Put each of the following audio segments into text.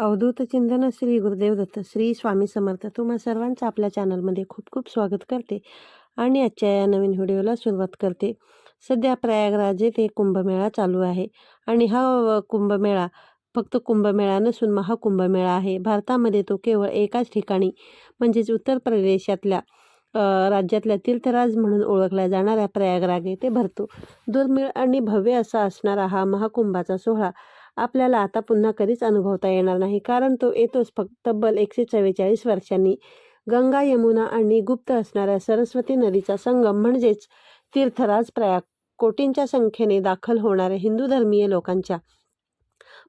अवधूत चिंतन श्री गुरुदेव दत्त श्री स्वामी समर्थ. तुम्हा सर्वांचं आपल्या चॅनलमध्ये खूप खूप स्वागत करते आणि आजच्या या नवीन व्हिडिओला सुरुवात करते. सध्या प्रयागराज येथे कुंभमेळा चालू आहे आणि हा कुंभमेळा फक्त कुंभमेळा नसून महाकुंभमेळा आहे. भारतामध्ये तो केवळ एकाच ठिकाणी म्हणजेच उत्तर प्रदेशातल्या राज्यातल्या तीर्थराज म्हणून ओळखल्या जाणाऱ्या प्रयागराग येथे भरतो. दुर्मिळ आणि भव्य असा असणारा हा महाकुंभाचा सोहळा आपल्याला आता पुन्हा कधीच अनुभवता येणार नाही. कारण तो येतोच फक्त तब्बल एकशे चव्वेचाळीस वर्षांनी. गंगा यमुना आणि गुप्त असणाऱ्या सरस्वती नदीचा संगम म्हणजेच तीर्थराज प्रयाग. कोटींच्या संख्येने दाखल होणाऱ्या हिंदू धर्मीय लोकांच्या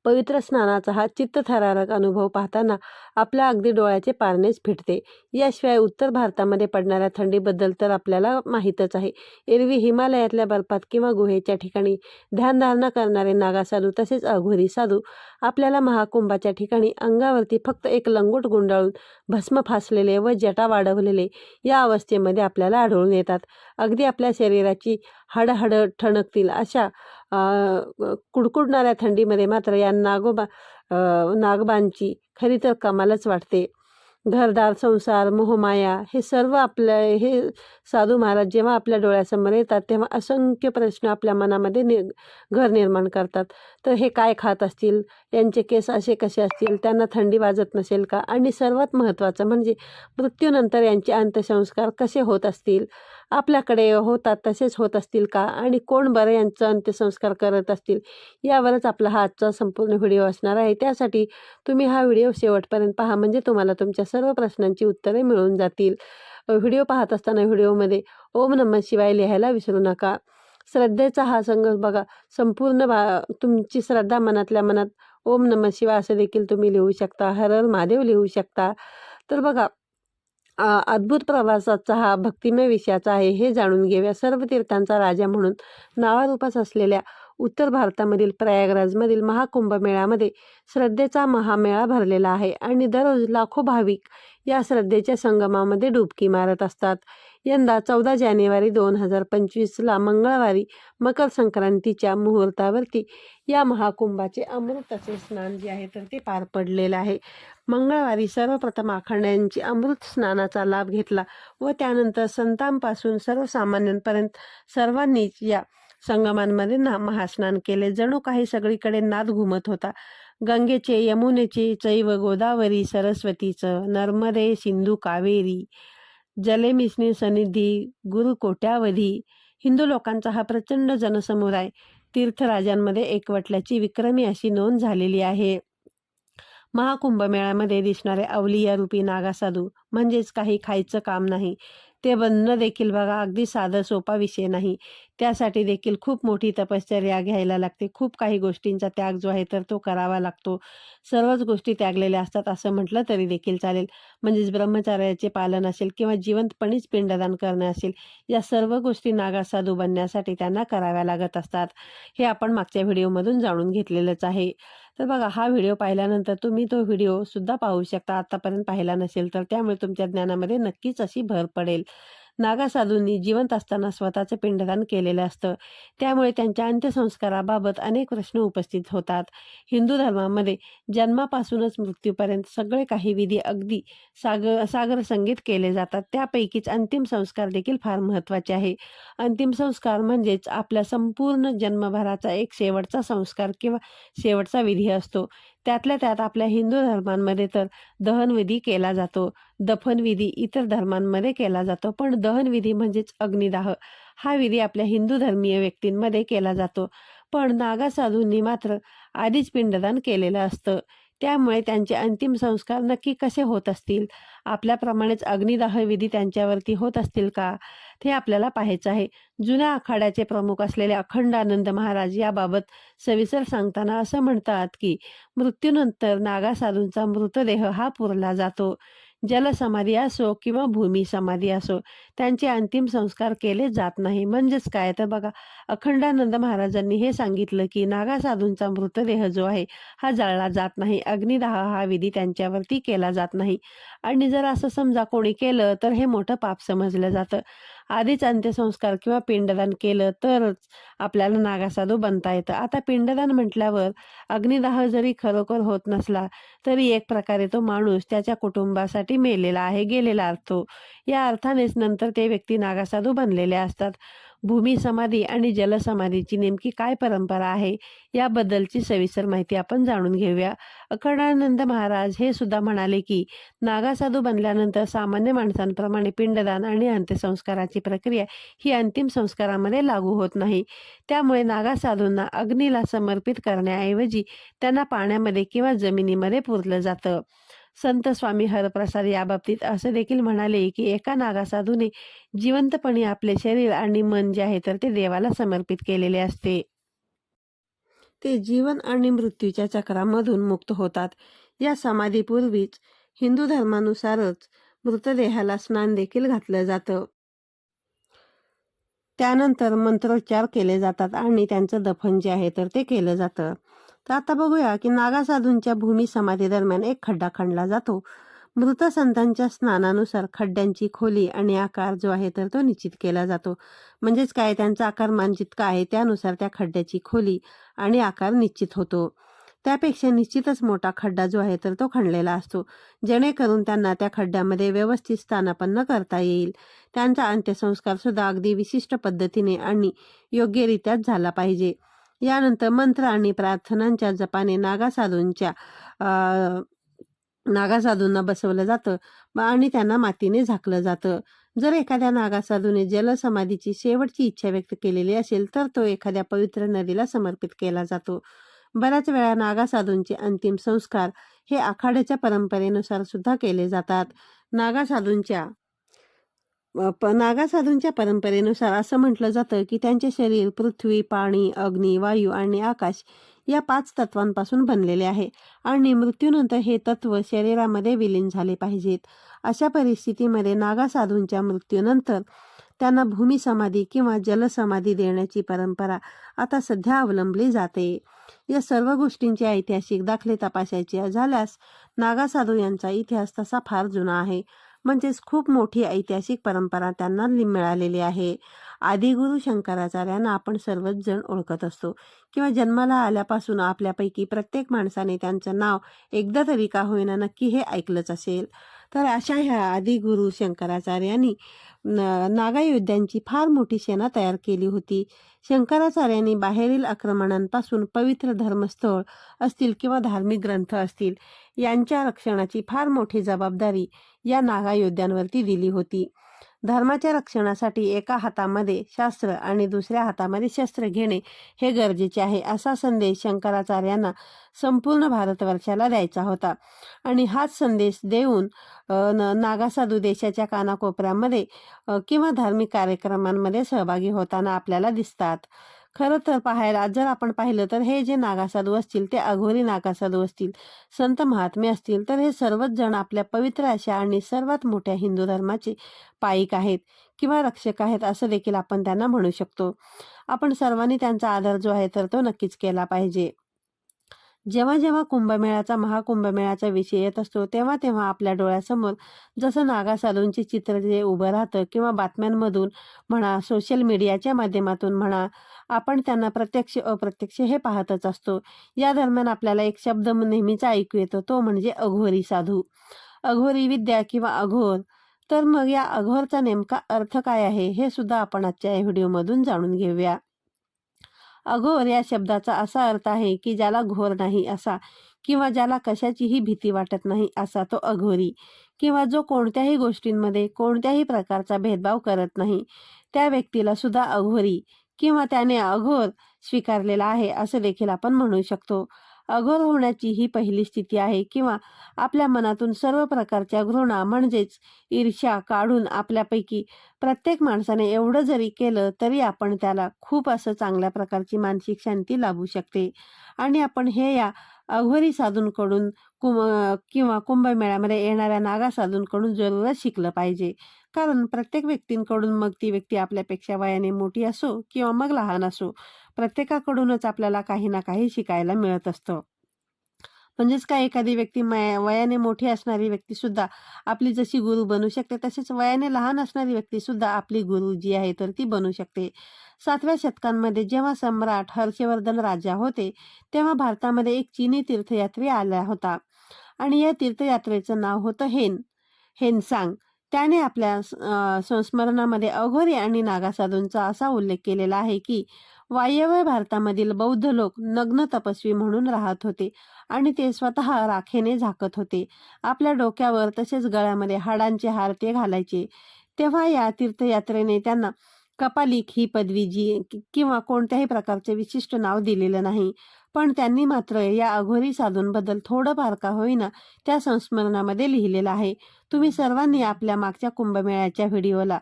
पवित्र स्नानाचा हा चित्तथरारक अनुभव पाहताना आपल्या अगदी डोळ्याचे पारणेच फिटते. याशिवाय उत्तर भारतामध्ये पडणाऱ्या थंडीबद्दल तर आपल्याला माहीतच आहे. एरवी हिमालयातल्या बर्फात किंवा गुहेच्या ठिकाणी ध्यानधारणा करणारे नागा साधू तसेच अघोरी साधू आपल्याला महाकुंभाच्या ठिकाणी अंगावरती फक्त एक लंगोट गुंडाळून भस्म फासलेले व जटा वाढवलेले या अवस्थेमध्ये आपल्याला आढळून येतात. अगदी आपल्या शरीराची हडहड ठणकतील अशा कुडकुडणाऱ्या थंडीमध्ये मात्र या नागोबा नागबांची खरी तर कमालच वाटते. घरदार संसार मोहमाया हे सर्व आपल्या हे साधू महाराज जेव्हा आपल्या डोळ्यासमोर येतात तेव्हा असंख्य प्रश्न आपल्या मनामध्ये नि घर निर्माण करतात. तर हे काय खात असतील? यांचे केस असे कसे असतील त्यांना थंडी वाजत नसेल का? आणि सर्वात महत्त्वाचं म्हणजे मृत्यूनंतर यांचे अंत्यसंस्कार कसे होत असतील? आपल्याकडे होतात तसेच होत असतील का? आणि कोण बरं यांचं अंत्यसंस्कार करत असतील? यावरच आपला हा आजचा संपूर्ण व्हिडिओ असणार आहे. त्यासाठी तुम्ही हा व्हिडिओ शेवटपर्यंत पहा म्हणजे तुम्हाला तुमच्या सर्व प्रश्नांची उत्तरे मिळून जातील. व्हिडिओ पाहत असताना व्हिडिओमध्ये ओम नमः शिवाय लिहायला विसरू नका. श्रद्धेचा हा संघ बघा संपूर्ण बा तुमची श्रद्धा मनातल्या मनात ओम नमः शिवा असं देखील तुम्ही लिहू शकता हर हर महादेव लिहू शकता. तर बघा अद्भुत प्रवासाचा हा भक्तिमय विषयाचा आहे हे जाणून घेऊया. सर्व तीर्थांचा राजा म्हणून नावारूपास असलेल्या उत्तर भारतामधील प्रयागराजमधील महाकुंभ मेळ्यामध्ये श्रद्धेचा महामेळा भरलेला आहे आणि दररोज लाखो भाविक या श्रद्धेच्या संगमामध्ये डुबकी मारत असतात. यंदा चौदा जानेवारी दोन हजार पंचवीसला मंगळवारी मकर संक्रांतीच्या मुहूर्तावरती या महाकुंभाचे अमृत असे स्नान जे आहे तर ते पार पडलेलं आहे. मंगळवारी सर्वप्रथम आखंड्यांची अमृत स्नानाचा लाभ घेतला व त्यानंतर संतांपासून सर्वसामान्यांपर्यंत सर्वांनीच या संगमांमध्ये ना महास्नान केले. जणू काही सगळीकडे नाद घुमत होता. गंगेचे यमुनेचे चैव गोदावरी सरस्वतीचं नर्मदे सिंधू कावेरी जलेमिसनी सनिधी गुरु कोट्यावधी हिंदू लोकांचा हा प्रचंड जनसमुदाय तीर्थराजांमध्ये एकवटल्याची विक्रमी अशी नोंद झालेली आहे. महाकुंभमेळ्यामध्ये दिसणारे अवलिया रूपी नागासाधू म्हणजेच काही खायचं काम नाही. ते बनणं देखील बघा अगदी साधं सोपा विषय नाही. त्यासाठी देखील खूप मोठी तपश्चर्या घ्यायला लागते. खूप काही गोष्टींचा त्याग जो आहे तर तो करावा लागतो. सर्वच गोष्टी त्यागलेल्या असतात असं म्हटलं तरी देखील चालेल. म्हणजेच ब्रह्मचार्याचे पालन असेल किंवा जिवंतपणीच पिंडदान करणं असेल या सर्व गोष्टी नागासाधू बनण्यासाठी त्यांना कराव्या लागत असतात. हे आपण मागच्या व्हिडिओमधून जाणून घेतलेलंच आहे. तर बघा हा व्हिडिओ पाहिल्यानंतर तुम्ही तो व्हिडिओ सुद्धा पाहू शकता. आतापर्यंत पाहिला नसेल तर त्यामुळे तुमच्या ज्ञानामध्ये नक्कीच अशी भर पडेल. नागासाधूंनी जिवंत असताना स्वतःचं पिंडदान केलेलं असतं. त्यामुळे त्यांच्या अंत्यसंस्काराबाबत अनेक प्रश्न उपस्थित होतात. हिंदू धर्मामध्ये जन्मापासूनच मृत्यूपर्यंत सगळे काही विधी अगदी सागर सागर संगीत केले जातात. त्यापैकीच अंतिम संस्कार देखील फार महत्त्वाचे आहे. अंतिम संस्कार म्हणजेच आपल्या संपूर्ण जन्मभराचा एक शेवटचा संस्कार किंवा शेवटचा विधी असतो. त्यातल्या त्यात आपल्या हिंदू धर्मांमध्ये तर दहनविधी केला जातो. दफनविधी इतर धर्मांमध्ये केला जातो. पण दहनविधी म्हणजेच अग्निदाह. हा विधी आपल्या हिंदू धर्मीय व्यक्तींमध्ये केला जातो. पण नागा साधूंनी मात्र आधीच पिंडदान केलेलं असतं. त्यामुळे त्यांचे अंतिम संस्कार नक्की कसे होत असतील? आपल्याप्रमाणेच अग्निदाह विधी त्यांच्यावरती होत असतील का? ते आपल्याला पाहायचं आहे. जुन्या आखाड्याचे प्रमुख असलेले अखंडानंद महाराज याबाबत सविस्तर सांगताना असं म्हणतात की मृत्यूनंतर नागासाधूंचा मृतदेह हा पुरला जातो. जलसमाधी असो किंवा भूमी समाधी असो त्यांचे अंतिम संस्कार केले जात नाही. म्हणजेच काय? तर बघा अखंडानंद महाराजांनी हे सांगितलं की नागासाधूंचा मृतदेह जो आहे हा जळला जात नाही. अग्निदाह हा विधी त्यांच्यावरती केला जात नाही. आणि जर असं समजा कोणी केलं तर हे मोठं पाप समजलं जातं. आधीच अंत्यसंस्कार किंवा पिंडदान केलं तरच आपल्याला नागासाधू बनता येतं. आता पिंडदान म्हटल्यावर अग्निदाह जरी खरोखर होत नसला तरी एक प्रकारे तो माणूस त्याच्या कुटुंबासाठी मेलेला आहे गेलेला असतो. या अर्थानेच नंतर ते व्यक्ती नागासाधू बनलेले असतात. भूमी समाधी आणि जलसमाधीची नेमकी काय परंपरा आहे याबद्दलची सविस्तर माहिती आपण जाणून घेऊया. अखंडानंद महाराज हे सुद्धा म्हणाले की नागासाधू बनल्यानंतर सामान्य माणसांप्रमाणे पिंडदान आणि अंत्यसंस्काराची प्रक्रिया ही अंतिम संस्कारामध्ये लागू होत नाही. त्यामुळे नागासाधूंना अग्नीला समर्पित करण्याऐवजी त्यांना पाण्यामध्ये किंवा जमिनीमध्ये पुरलं जातं. संत स्वामी हरप्रसाद याबाबतीत असं देखील म्हणाले की एका नागासाधूने जिवंतपणे आपले शरीर आणि मन जे आहे तर ते देवाला समर्पित केलेले असते. ते जीवन आणि मृत्यूच्या चक्रामधून मुक्त होतात. या समाधीपूर्वीच हिंदू धर्मानुसारच मृतदेहाला स्नान देखील घातलं जातं. त्यानंतर मंत्रोच्चार केले जातात आणि त्यांचं दफन जे आहे तर ते केलं जातं. तर आता बघूया की नागासाधूंच्या भूमी समाधी दरम्यान एक खड्डा खणला जातो. मृत संतांच्या स्नानानुसार खड्ड्यांची खोली आणि आकार जो आहे तर तो निश्चित केला जातो. म्हणजेच काय? त्यांचा आकारमान जितका आहे त्यानुसार त्या खड्ड्याची खोली आणि आकार निश्चित होतो. त्यापेक्षा निश्चितच मोठा खड्डा जो आहे तर तो खणलेला असतो. जेणेकरून त्यांना त्या खड्ड्यामध्ये व्यवस्थित स्थानापन्न करता येईल. त्यांचा अंत्यसंस्कार सुद्धा अगदी विशिष्ट पद्धतीने आणि योग्यरित्याच झाला पाहिजे. यानंतर मंत्र आणि प्रार्थनांच्या जपाने नागासाधूंच्या नागासाधूंना बसवलं जातं आणि त्यांना मातीने झाकलं जातं. जर एखाद्या नागासाधूने जलसमाधीची शेवटची इच्छा व्यक्त केलेली असेल तर तो एखाद्या पवित्र नदीला समर्पित केला जातो. बऱ्याच वेळा नागासाधूंचे अंतिम संस्कार हे आखाड्याच्या परंपरेनुसार सुद्धा केले जातात. नागासाधूंच्या प नागासाधूंच्या परंपरेनुसार असं म्हटलं जातं की त्यांचे शरीर पृथ्वी पाणी अग्नी वायू आणि आकाश या पाच तत्वांपासून बनलेले आहे आणि मृत्यूनंतर हे तत्व शरीरामध्ये विलीन झाले पाहिजेत. अशा परिस्थितीमध्ये नागासाधूंच्या मृत्यूनंतर त्यांना भूमी समाधी किंवा जलसमाधी देण्याची परंपरा आता सध्या अवलंबली जाते. या सर्व गोष्टींचे ऐतिहासिक दाखले तपासायचे झाल्यास नागासाधू यांचा इतिहास तसा फार जुना आहे. म्हणजेच खूप मोठी ऐतिहासिक परंपरा त्यांना मिळालेली आहे. आदिगुरु शंकराचार्यांना आपण सर्वच जण ओळखत असतो. किंवा जन्माला आल्यापासून आपल्यापैकी प्रत्येक माणसाने त्यांचं नाव एकदा तरी का होईना नक्की हे ऐकलंच असेल. तर अशा ह्या आदिगुरु शंकराचार्यांनी नागायोद्ध्यांची फार मोठी सेना तयार केली होती. शंकराचार्यांनी बाहेरील आक्रमणांपासून पवित्र धर्मस्थळ असतील किंवा धार्मिक ग्रंथ असतील यांच्या रक्षणाची फार मोठी जबाबदारी या नागायोद्ध्यांवरती दिली होती. धर्माच्या रक्षणासाठी एका हातामध्ये शास्त्र आणि दुसऱ्या हातामध्ये शस्त्र घेणे हे गरजेचे आहे असा संदेश शंकराचार्यांना संपूर्ण भारतवर्षाला द्यायचा होता. आणि हाच संदेश देऊन नागासाधू देशाच्या कानाकोपऱ्यामध्ये किंवा धार्मिक कार्यक्रमांमध्ये सहभागी होताना आपल्याला दिसतात. खरं तर पाहायला जर आपण पाहिलं तर हे जे नागासाधू असतील ते अघोरी नागासाधू असतील संत महात्मे असतील तर हे सर्वच जण आपल्या पवित्र अशा आणि सर्वात मोठ्या हिंदू धर्माचे पायिक आहेत किंवा रक्षक आहेत असं देखील आपण त्यांना म्हणू शकतो. आपण सर्वांनी त्यांचा आदर जो आहे तर तो नक्कीच केला पाहिजे. जेव्हा जेव्हा कुंभमेळ्याचा महाकुंभमेळ्याचा विषय येत असतो तेव्हा तेव्हा आपल्या डोळ्यासमोर जसं नागासाधूंचे चित्र जे उभं राहतं किंवा बातम्यांमधून म्हणा सोशल मीडियाच्या माध्यमातून म्हणा आपण त्यांना प्रत्यक्ष अप्रत्यक्ष हे पाहतच असतो. या दरम्यान आपल्याला एक शब्द नेहमीचा ऐकू येतो तो म्हणजे अघोरी साधू. अघोरी विद्या किंवा अघोर तर मग या अघोरचा नेमका अर्थ काय आहे हे सुद्धा आपण आजच्या या व्हिडिओमधून जाणून घेऊया. अघोर या शब्दाचा असा अर्थ आहे की ज्याला घोर नाही असा किंवा ज्याला कशाचीही भीती वाटत नाही असा तो अघोरी किंवा जो कोणत्याही गोष्टींमध्ये कोणत्याही प्रकारचा भेदभाव करत नाही त्या व्यक्तीला सुद्धा अघोरी किंवा त्याने अघोर स्वीकारलेला आहे असं देखील आपण म्हणू शकतो. अघोर होण्याची ही पहिली स्थिती आहे किंवा आपल्या मनातून सर्व प्रकारच्या घृणा म्हणजेच ईर्ष्या काढून आपल्यापैकी प्रत्येक माणसाने एवढं जरी केलं तरी आपण त्याला खूप असं चांगल्या प्रकारची मानसिक शांती लाभू शकते. आणि आपण हे या अघोरी साधूंकडून कुम किंवा कुंभमेळ्यामध्ये येणाऱ्या नागा साधूंकडून जरूरच शिकलं पाहिजे. कारण प्रत्येक व्यक्तींकडून मग ती व्यक्ती आपल्यापेक्षा वयाने मोठी असो किंवा मग लहान असो प्रत्येकाकडूनच आपल्याला काही ना काही शिकायला मिळत असतं. म्हणजेच काय एखादी व्यक्ती मया वयाने मोठी असणारी व्यक्तीसुद्धा आपली जशी गुरु बनू शकते तसेच वयाने लहान असणारी व्यक्तीसुद्धा आपली गुरु जी आहे तर ती बनू शकते. सातव्या शतकांमध्ये जेव्हा सम्राट हर्षवर्धन राजा होते तेव्हा भारतामध्ये एक चीनी तीर्थयात्री आला होता. आणि या तीर्थयात्रेचं नाव होतं हेन हेनसांग. त्याने आपल्या संस्मरणामध्ये अघोरी आणि नागासाधूंचा असा उल्लेख केलेला आहे की वायव्य भारतामधील बौद्ध लोक नग्न तपस्वी म्हणून राहत होते. आणि ते स्वतः राखेने झाकत होते. आपल्या डोक्यावर तसेच गळ्यामध्ये हाडांचे हार ते घालायचे. तेव्हा या तीर्थयात्रेने त्यांना कपालिक ही पदवी जी किंवा कोणत्याही प्रकारचे विशिष्ट नाव दिलेलं नाही. पण त्यांनी मात्र या अघोरी साधूंबद्दल थोडंफार का होईना त्या संस्मरणामध्ये लिहिलेलं आहे. तुम्ही सर्वांनी आपल्या मागच्या कुंभमेळ्याच्या व्हिडिओला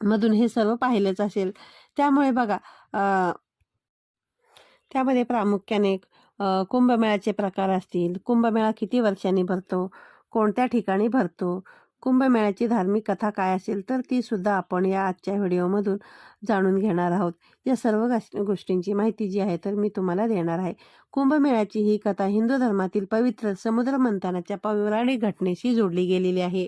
मधून हे सर्व पाहिलंच असेल. त्यामुळे बघा त्यामध्ये प्रामुख्याने कुंभमेळ्याचे प्रकार असतील कुंभमेळा किती वर्षांनी भरतो कोणत्या ठिकाणी भरतो कुंभमेळ्याची धार्मिक कथा काय असेल तर ती सुद्धा आपण या आजच्या व्हिडिओमधून जाणून घेणार आहोत. या सर्व गोष्टींची माहिती जी आहे तर मी तुम्हाला देणार आहे. कुंभमेळ्याची ही कथा हिंदू धर्मातील पवित्र समुद्र मंथनाच्या पौराणिक घटनेशी जोडली गेलेली आहे.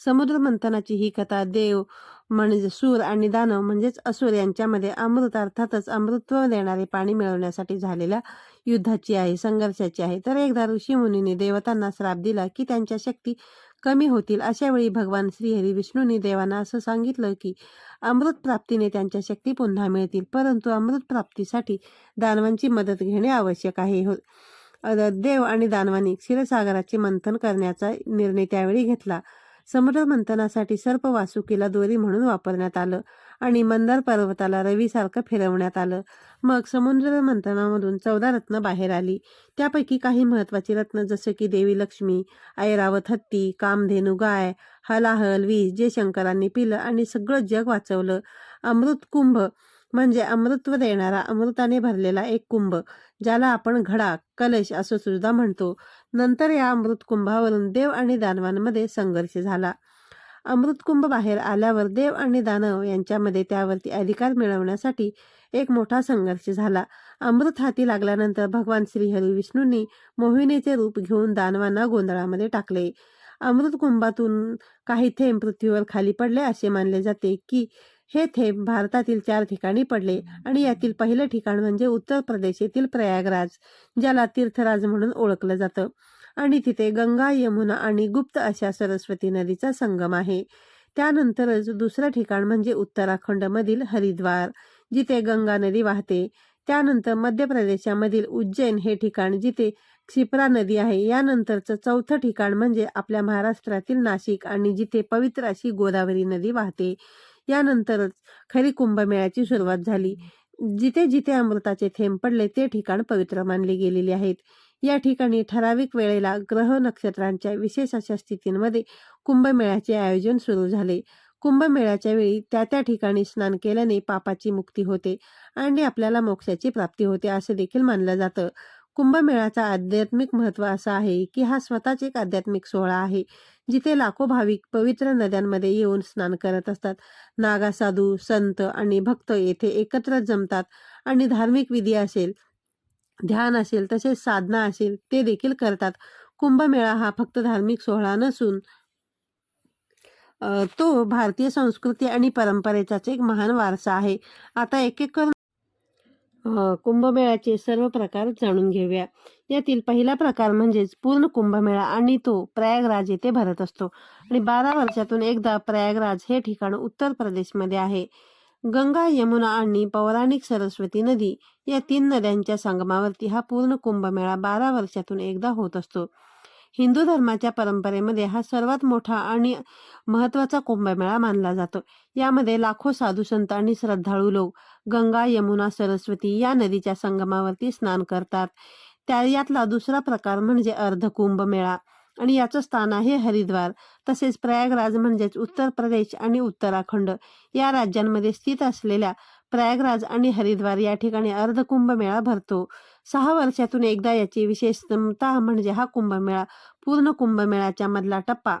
समुद्र मंथनाची ही कथा देव म्हणजे सूर आणि दानव म्हणजेच असुर यांच्यामध्ये अमृत अर्थातच अमृतत्व देणारे पाणी मिळवण्यासाठी झालेल्या युद्धाची आहे संघर्षाची आहे. तर एकदा ऋषी मुनीने देवतांना श्राप दिला की त्यांच्या शक्ती कमी होतील. अशा वेळी भगवान श्रीहरी विष्णूंनी देवांना असं सांगितलं की अमृत प्राप्तीने त्यांच्या शक्ती पुन्हा मिळतील परंतु अमृत प्राप्तीसाठी दानवांची मदत घेणे आवश्यक आहे. हो देव आणि दानवांनी क्षीरसागराचे मंथन करण्याचा निर्णय त्यावेळी घेतला. समुद्र मंथनासाठी सर्प वासुकीला दोरी म्हणून वापरण्यात आलं आणि मंदार पर्वताला रवीसारखं फिरवण्यात आलं. मग समुद्र मंथनामधून चौदा रत्न बाहेर आली. त्यापैकी काही महत्वाची रत्न जसे की देवी लक्ष्मी ऐरावत हत्ती कामधेनू गाय हलाहल वीज जे शंकरांनी पिलं आणि सगळं जग वाचवलं. अमृत कुंभ म्हणजे अमृत्व देणारा अमृताने भरलेला एक कुंभ ज्याला आपण घडा कलश असं सुद्धा म्हणतो. नंतर या अमृत कुंभावरून देव आणि दानवांमध्ये संघर्ष झाला. अमृतकुंभ बाहेर आल्यावर देव आणि दानव यांच्यामध्ये त्यावरती अधिकार मिळवण्यासाठी एक मोठा संघर्ष झाला. अमृत हाती लागल्यानंतर भगवान श्रीहरी विष्णूंनी मोहिनीचे रूप घेऊन दानवांना गोंधळामध्ये टाकले. अमृत कुंभातून काही थेंब पृथ्वीवर खाली पडले असे मानले जाते की हे थेंब भारतातील चार ठिकाणी पडले आणि यातील पहिलं ठिकाण म्हणजे उत्तर प्रदेश येथील प्रयागराज ज्याला तीर्थराज म्हणून ओळखलं जातं. आणि तिथे गंगा यमुना आणि गुप्त अशा सरस्वती नदीचा संगम आहे. त्यानंतरच दुसरं ठिकाण म्हणजे उत्तराखंडमधील हरिद्वार जिथे गंगा नदी वाहते. त्यानंतर मध्य प्रदेशामधील उज्जैन हे ठिकाण जिथे क्षिप्रा नदी आहे. यानंतरचं चौथं ठिकाण म्हणजे आपल्या महाराष्ट्रातील नाशिक आणि जिथे पवित्र अशी गोदावरी नदी वाहते. यानंतरच खरी कुंभमेळ्याची सुरुवात झाली. जिथे जिथे अमृताचे थेंब पडले ते ठिकाण पवित्र मानले गेलेले आहेत. या ठिकाणी ठराविक वेळेला ग्रह नक्षत्रांच्या विशेष अशा स्थितींमध्ये कुंभमेळ्याचे आयोजन सुरू झाले. कुंभमेळ्याच्या वेळी त्या त्या ठिकाणी स्नान केल्याने पापाची मुक्ती होते आणि आपल्याला मोक्षाची प्राप्ती होते असे देखील मानलं जातं. कुंभमेळ्याचा आध्यात्मिक महत्त्व असं आहे की हा स्वतःच एक आध्यात्मिक सोहळा आहे जिथे लाखो भाविक पवित्र नद्यांमध्ये येऊन स्नान करत असतात. नागा साधू संत आणि भक्त येथे एकत्र जमतात आणि धार्मिक विधी असेल ध्यान असेल तसेच साधना असेल ते देखील करतात. कुंभमेळा हा फक्त धार्मिक सोहळा नसून तो भारतीय संस्कृती आणि परंपरेचाच एक महान वारसा आहे. आता एक एक करून कुंभमेळ्याचे सर्व प्रकार जाणून घेऊया. यातील पहिला प्रकार म्हणजेच पूर्ण कुंभमेळा आणि तो प्रयागराज येथे भरत असतो. आणि बारा वर्षातून एकदा प्रयागराज हे ठिकाण उत्तर प्रदेशमध्ये आहे. गंगा यमुना आणि पौराणिक सरस्वती नदी या तीन नद्यांच्या संगमावरती हा पूर्ण कुंभमेळा बारा वर्षातून एकदा होत असतो. हिंदू धर्माच्या परंपरेमध्ये हा सर्वात मोठा आणि महत्त्वाचा कुंभमेळा मानला जातो. यामध्ये लाखो साधू संत आणि श्रद्धाळू लोक गंगा यमुना सरस्वती या नदीच्या संगमावरती स्नान करतात. त्या यातला दुसरा प्रकार म्हणजे अर्ध कुंभमेळा आणि याचं स्थान आहे हरिद्वार. तसेच प्रयागराज म्हणजेच उत्तर प्रदेश आणि उत्तराखंड या राज्यांमध्ये स्थित असलेल्या प्रयागराज आणि हरिद्वार या ठिकाणी अर्ध कुंभमेळा भरतो. सहा वर्षातून एकदा याची विशेषता म्हणजे हा कुंभमेळा पूर्ण कुंभमेळ्याच्या मधला टप्पा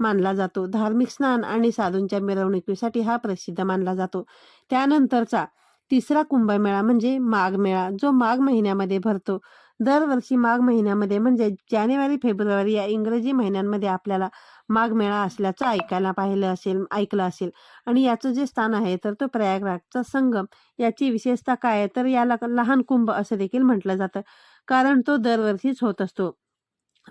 मानला जातो. धार्मिक स्नान आणि साधूंच्या मिरवणुकीसाठी हा प्रसिद्ध मानला जातो. त्यानंतरचा तिसरा कुंभमेळा म्हणजे माघ मेळा जो माघ महिन्यामध्ये भरतो. दरवर्षी माघ महिन्यामध्ये म्हणजे जानेवारी फेब्रुवारी या इंग्रजी महिन्यांमध्ये आपल्याला माघ मेळा असल्याचं ऐकायला पाहिलं असेल ऐकलं असेल. आणि याचं जे स्थान आहे तर तो प्रयागराजचा संगम. याची विशेषता काय आहे? तर याला लहान कुंभ असं देखील म्हटलं जातं. कारण तो दरवर्षीच होत असतो.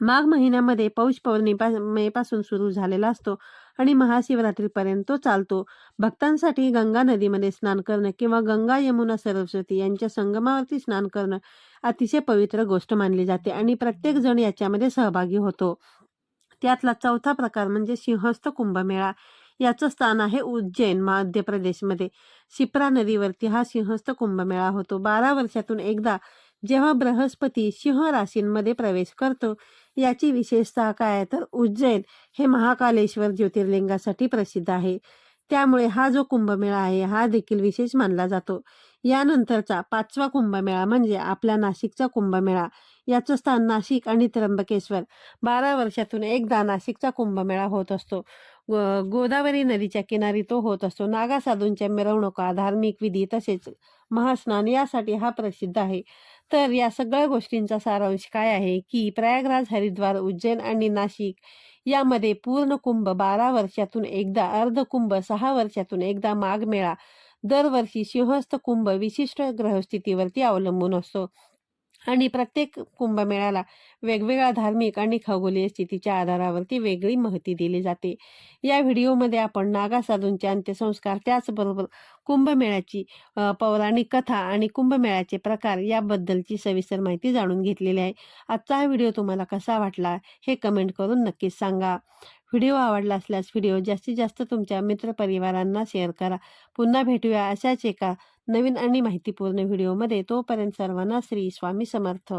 माघ महिन्यामध्ये पौष पौर्णिमेपासून सुरू झालेला असतो आणि महाशिवरात्रीपर्यंत तो चालतो. भक्तांसाठी गंगा नदीमध्ये स्नान करणं किंवा गंगा यमुना सरस्वती यांच्या संगमावरती स्नान करणं अतिशय पवित्र गोष्ट मानली जाते आणि प्रत्येक जण याच्यामध्ये सहभागी होतो. त्यातला चौथा प्रकार म्हणजे सिंहस्थ कुंभमेळा. याचं स्थान आहे उज्जैन मध्य प्रदेशमध्ये. शिप्रा नदीवरती हा सिंहस्थ कुंभमेळा होतो. बारा वर्षातून एकदा जेव्हा बृहस्पती सिंह राशींमध्ये प्रवेश करतो याची विशेषता काय आहे? तर उज्जैन हे महाकालेश्वर ज्योतिर्लिंगासाठी प्रसिद्ध आहे. त्यामुळे हा जो कुंभमेळा आहे हा देखील विशेष मानला जातो. यानंतरचा पाचवा कुंभमेळा म्हणजे आपला नाशिकचा कुंभमेळा. याचं स्थान नाशिक आणि त्र्यंबकेश्वर. बारा वर्षातून एकदा नाशिकचा कुंभमेळा होत असतो. गोदावरी नदीच्या किनारी तो होत असतो. नागा साधूंच्या मिरवणुका धार्मिक विधी तसेच महास्नान यासाठी हा प्रसिद्ध आहे. तर या सगळ्या गोष्टींचा सारांश काय आहे की प्रयागराज हरिद्वार उज्जैन आणि नाशिक यामध्ये पूर्ण कुंभ बारा वर्षातून एकदा अर्ध कुंभ सहा वर्षातून एकदा माघ मेळा दरवर्षी सिंहस्थ कुंभ विशिष्ट ग्रहस्थितीवरती अवलंबून असतो. आणि प्रत्येक कुंभमेळ्याला वेगवेगळ्या धार्मिक आणि खगोलीय स्थितीच्या आधारावरती वेगळी माहिती दिली जाते. या व्हिडिओमध्ये आपण नागा साधूंचे अंत्यसंस्कार त्याचबरोबर कुंभमेळ्याची पौराणिक कथा आणि कुंभमेळ्याचे प्रकार याबद्दलची सविस्तर माहिती जाणून घेतलेली आहे. आजचा हा व्हिडिओ तुम्हाला कसा वाटला हे कमेंट करून नक्कीच सांगा. व्हिडिओ आवडला असल्यास व्हिडिओ जास्तीत जास्त तुमच्या मित्रपरिवारांना शेअर करा. पुन्हा भेटूया अशाच एका नवीन आणि माहितीपूर्ण व्हिडिओमध्ये. तोपर्यंत सर्वांना श्री स्वामी समर्थ.